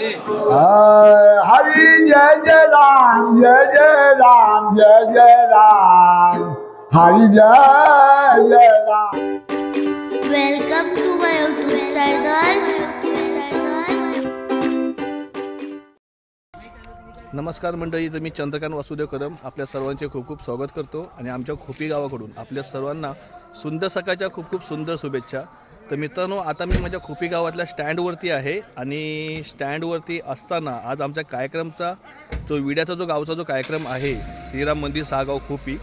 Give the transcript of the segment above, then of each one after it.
हरी जय जय राम जय जय राम जय जय राम। हरी जय जय Ram. Welcome to my YouTube channel. नमस्कार मंडळी तर मी चंद्रकांत वासुदेव कदम. आपल्या सर्वांचे खूप खूप स्वागत करतो आणि आमच्या खोपी गावाकडून आपल्या सर्वांना सुंदर सकाळच्या खूप खूप सुंदर शुभेच्छा. तर मित्रांनो आता मी माझ्या खोपी गावातल्या स्टँडवरती आहे आणि स्टँडवरती असताना आज आमच्या कार्यक्रमचा जो विड्याचा जो गावचा जो कार्यक्रम आहे श्रीराम मंदिर सहागाव खोपी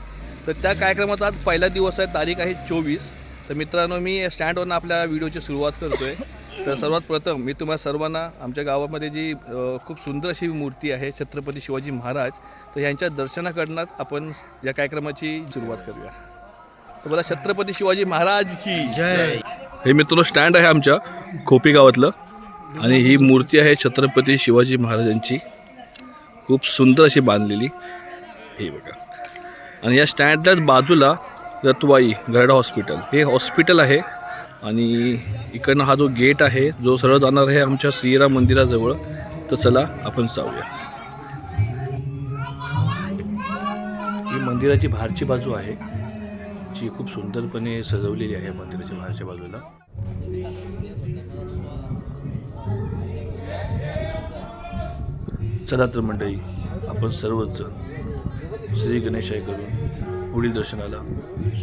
तर त्या कार्यक्रमाचा आज पहिला दिवस आहे तारीख आहे चोवीस. तर मित्रांनो मी स्टँडवरनं आपल्या व्हिडिओची सुरुवात करतो आहे तर सर्वात प्रथम मी तुम्हाला सर्वांना आमच्या गावामध्ये जी खूप सुंदर अशी मूर्ती आहे छत्रपती शिवाजी महाराज तर यांच्या दर्शनाकडनंच आपण या कार्यक्रमाची सुरुवात करूया. तर मला छत्रपती शिवाजी महाराज की जय. हे मित्रांनो स्टँड आहे आमच्या खोपी गावातलं. आणि ही मूर्ती आहे छत्रपती शिवाजी महाराजांची. खूप सुंदर अशी बांधलेली. हे बघा. आणि या स्टँडच्याच बाजूला रतवाई गरडा हॉस्पिटल. हे हॉस्पिटल आहे. आणि इकडनं हा जो गेट आहे जो सरळ जाणार आहे आमच्या श्रीराम मंदिराजवळ तर चला आपण जाऊया. ही मंदिराची बाहेरची बाजू आहे. जी खूप सुंदरपणे सजवलेली आहे मंदिराच्या बाहेरच्या बाजूला. चला तर मंडळी आपण सर्वच श्री गणेशाय करून पुढील दर्शनाला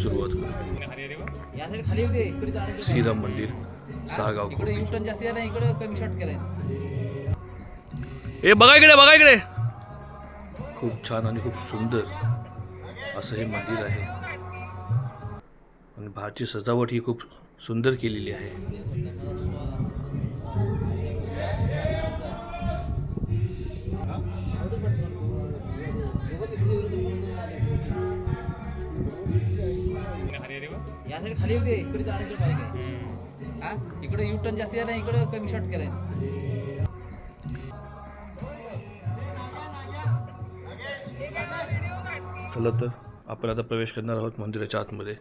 सुरुवात करू श्रीराम मंदिर सहागाव ए बघा इकडे बघा इकडे. खूप छान आणि खूप सुंदर असं हे मंदिर आहे. आणि बाहेरची सजावट ही खूप सुंदर केलेली आहे. या खाली होते इकडे हा? इकडे युटर्न जास्त ना इकडे कमी शॉर्ट केलाय. चला तर आपण आता प्रवेश करणार आहोत मंदिराच्या आतमध्ये.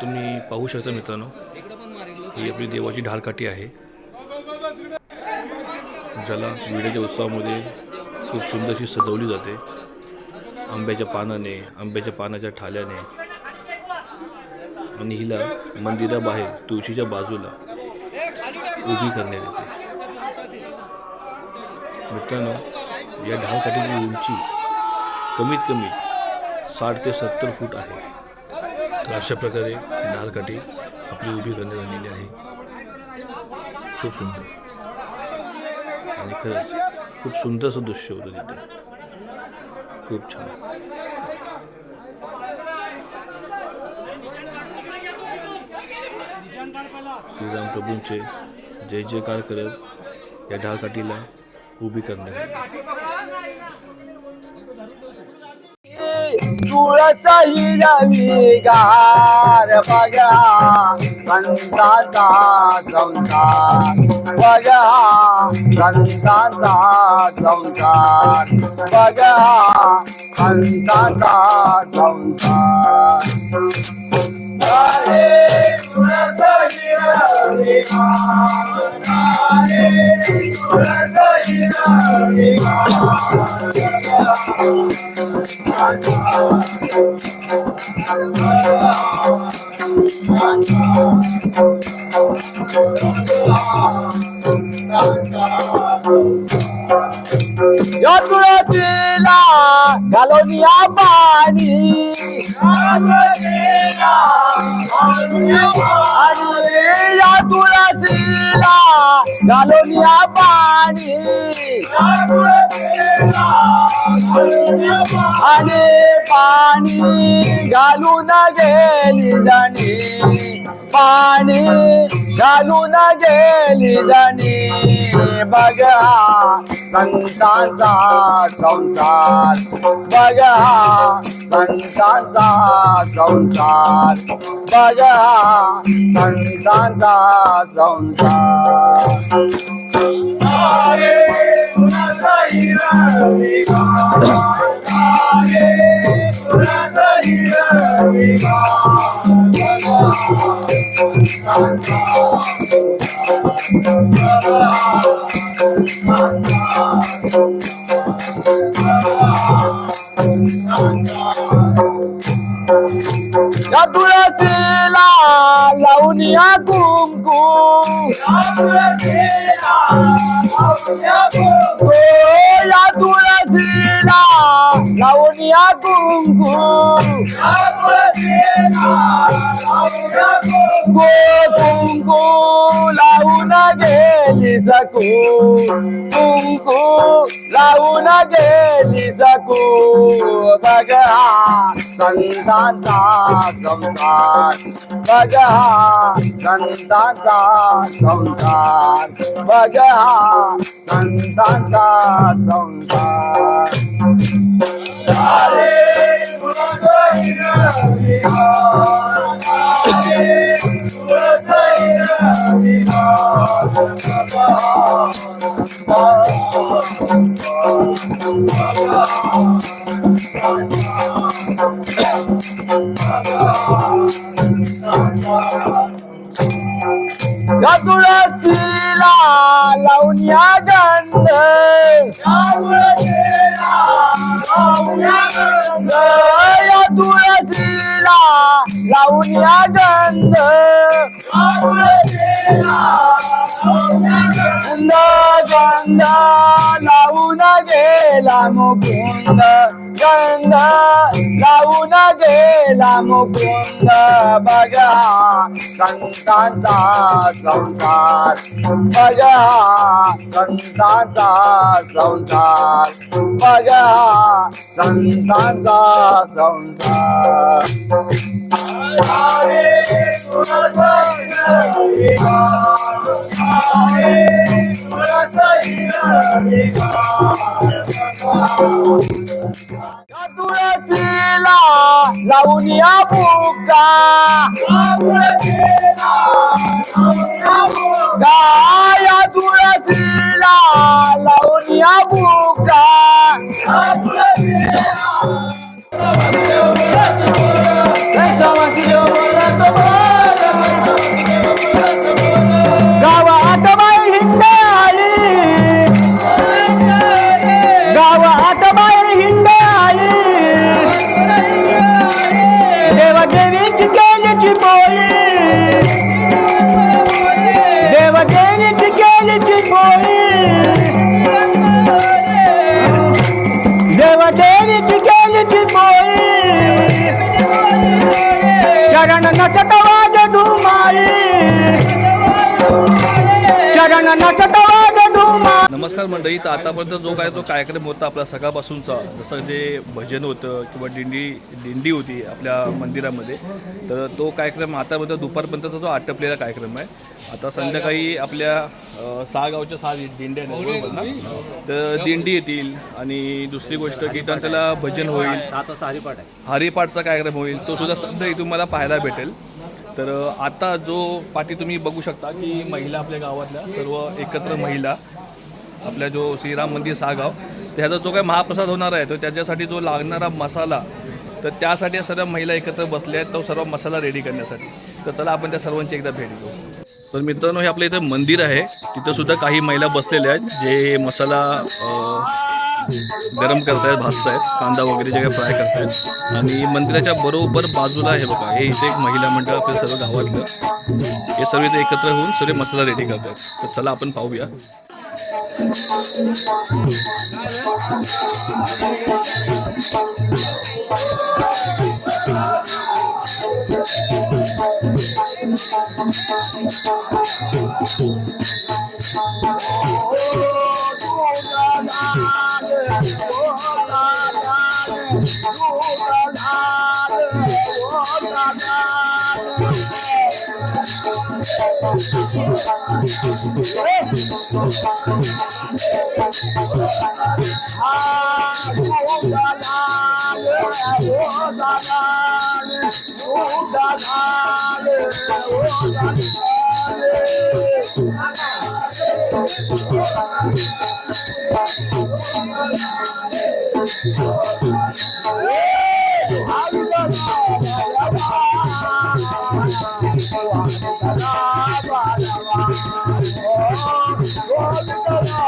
तुम्ही पाहू शकता मित्रांनो ही आपली देवाची ढालकाठी आहे. ज्याला विड्याच्या उत्सवामध्ये खूप सुंदरशी सजवली जाते. आंब्याच्या पानाने आंब्याच्या पानाच्या ठाल्याने. आणि हिला मंदिराबाहेर तुळशीच्या बाजूला उभी करण्यात येते. मित्रांनो या ढालकाठीची उंची कमीत कमी साठ ते सत्तर फूट आहे. तर अशा प्रकारे ढालकाठी आपली उभी करण्यात आलेली आहे. खूप सुंदर. आणि खरंच खूप सुंदर असं दृश्य होतं तिथे खूप छान. श्रीराम प्रभूंचे जय जयकार करत या ढालकाठीला उभी करण्यात आली. तुळसा हिरवी गार बघा संताचा संसार. बघा संताचा संसार. बघा संताचा संसार अरे तुळसा हिरवी गार, अरे तुळसा हिरवी या तुळशीला घालून या पाणी. या तुळशीला घालून या पाणी. आणि पाणी घालून गेली जाणी. पाणी घालून गेली जाणी. बघा संतांचा संसार. बघा संतांचा संसार. बघा संतांचा संसार. 야두라들라 라우니아 꿈꾸 야두라들라 라우니아 꿈꾸 लावून या कुंकू गो कुंकू लावून गेली सकू कुंकू लावून गेली सकू बघा संतांचा संसार बघा संतांचा संसार बघा संतांचा संसार Thank you. या तुळशीला लावून या गंध. या तुळशीला लावून या गंध. गंध गंध लावून गेला मुकुंद. गंध लावून गेला मुकुंद. बघा संतांचा संसार बघा संतांचा संसार बघा संतांचा संसार तुळशीला लावून या बुका. गाया तुळशीला लावून या बुका. नमस्कार मंडळी तर आतापर्यंत जो काय तो कार्यक्रम होता आपला सकाळपासूनचा जसं जे भजन होतं किंवा दिंडी दिंडी होती आपल्या मंदिरामध्ये तर तो कार्यक्रम आतापर्यंत दुपारपर्यंतचा जो आटपलेला कार्यक्रम आहे. आता संध्याकाळी आपल्या सहा गावच्या सहा दिंड्या तर दिंडी येतील आणि दुसरी गोष्ट की तर त्याला भजन होईल. हरिपाठचा कार्यक्रम होईल. तो सुद्धा सध्या तुम्हाला पाहायला भेटेल. तर आता जो पाठी तुम्ही बघू शकता की महिला आपल्या गावातल्या सर्व एकत्र महिला आपल्या जो श्रीराम मंदिर सागाव त्याचा जो काही महाप्रसाद होणार आहे तो त्याच्यासाठी जो लागणारा मसाला तर त्यासाठी या सर्व महिला एकत्र बसल्या आहेत तो सर्व मसाला रेडी करण्यासाठी. तर चला आपण त्या सर्वांची एकदा भेट घेऊ. तर मित्रांनो हे आपल्या इथं मंदिर आहे. तिथं सुद्धा काही महिला बसलेल्या आहेत जे मसाला गरम करतायत भाजतायत कांदा वगैरे जे काही फ्राय करतायत. आणि मंदिराच्या बरोबर बाजूला आहे बघा हे इथे एक महिला मंडळ आपल्या सर्व गावातलं हे सर्व इथे एकत्र होऊन सगळे मसाला रेडी करतात तर चला आपण पाहूया. हो, हो, हो, Ah, ও দাদাল ও দাদাল ও দাদাল Oh,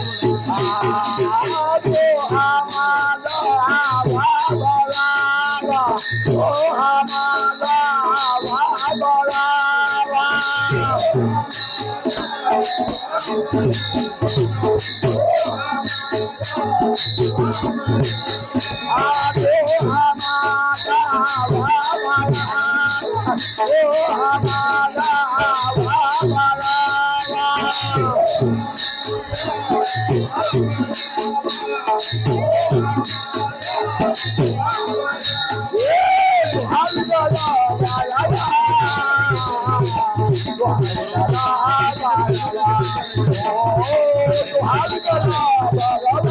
Oh, Hare Krishna